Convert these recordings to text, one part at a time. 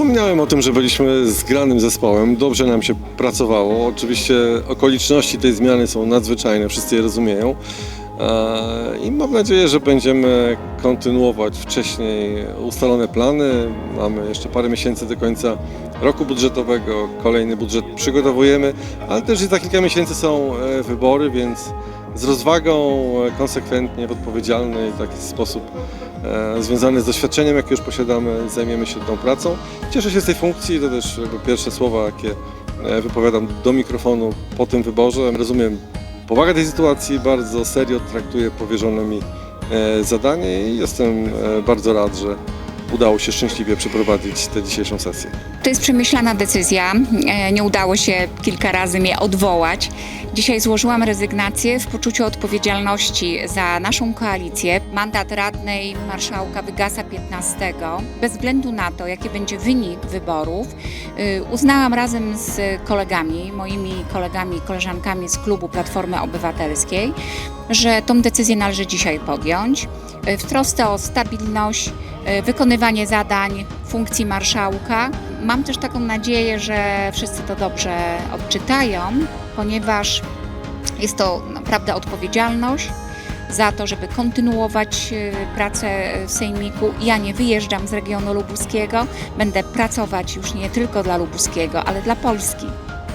Wspomniałem o tym, że byliśmy zgranym zespołem, dobrze nam się pracowało. Oczywiście okoliczności tej zmiany są nadzwyczajne, wszyscy je rozumieją. E, I mam nadzieję, że będziemy kontynuować wcześniej ustalone plany. Mamy jeszcze parę miesięcy do końca roku budżetowego, kolejny budżet przygotowujemy, ale też za kilka miesięcy są e, wybory, więc z rozwagą, e, konsekwentnie, w odpowiedzialny i taki sposób e, związany z doświadczeniem, jakie już posiadamy, zajmiemy się tą pracą. Cieszę się z tej funkcji, to też jakby pierwsze słowa, jakie e, wypowiadam do mikrofonu po tym wyborze. Rozumiem powagę tej sytuacji, bardzo serio traktuję powierzone mi e, zadanie i jestem bardzo rad, że udało się szczęśliwie przeprowadzić tę dzisiejszą sesję. To jest przemyślana decyzja. E, Nie udało się kilka razy mnie odwołać. Dzisiaj złożyłam rezygnację w poczuciu odpowiedzialności za naszą koalicję. Mandat radnej marszałka wygasa 15. Bez względu na to, jaki będzie wynik wyborów, y, uznałam razem z kolegami, moimi kolegami i koleżankami z klubu Platformy Obywatelskiej, że tą decyzję należy dzisiaj podjąć y, w trosce o stabilność, wykonywanie zadań, funkcji marszałka. Mam też taką nadzieję, że wszyscy to dobrze odczytają, ponieważ jest to naprawdę odpowiedzialność za to, żeby kontynuować y, pracę w Sejmiku. Ja nie wyjeżdżam z regionu lubuskiego, będę pracować już nie tylko dla lubuskiego, ale dla Polski.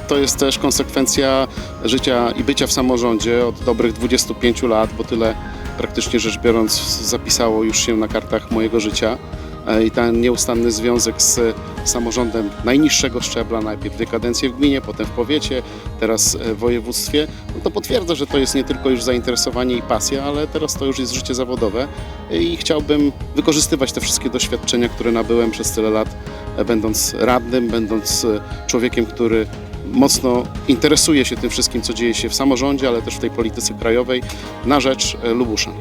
To jest też konsekwencja życia i bycia w samorządzie od dobrych 25 lat, bo tyle praktycznie rzecz biorąc zapisało już się na kartach mojego życia. E, I ten nieustanny związek z samorządem najniższego szczebla, najpierw dwie kadencje w gminie, potem w powiecie, teraz e, w województwie, no to potwierdza, że to jest nie tylko już zainteresowanie i pasja, ale teraz to już jest życie zawodowe i chciałbym wykorzystywać te wszystkie doświadczenia, które nabyłem przez tyle lat, e, będąc radnym, będąc e, człowiekiem, który mocno interesuje się tym wszystkim, co dzieje się w samorządzie, ale też w tej polityce krajowej na rzecz e, Lubuszan.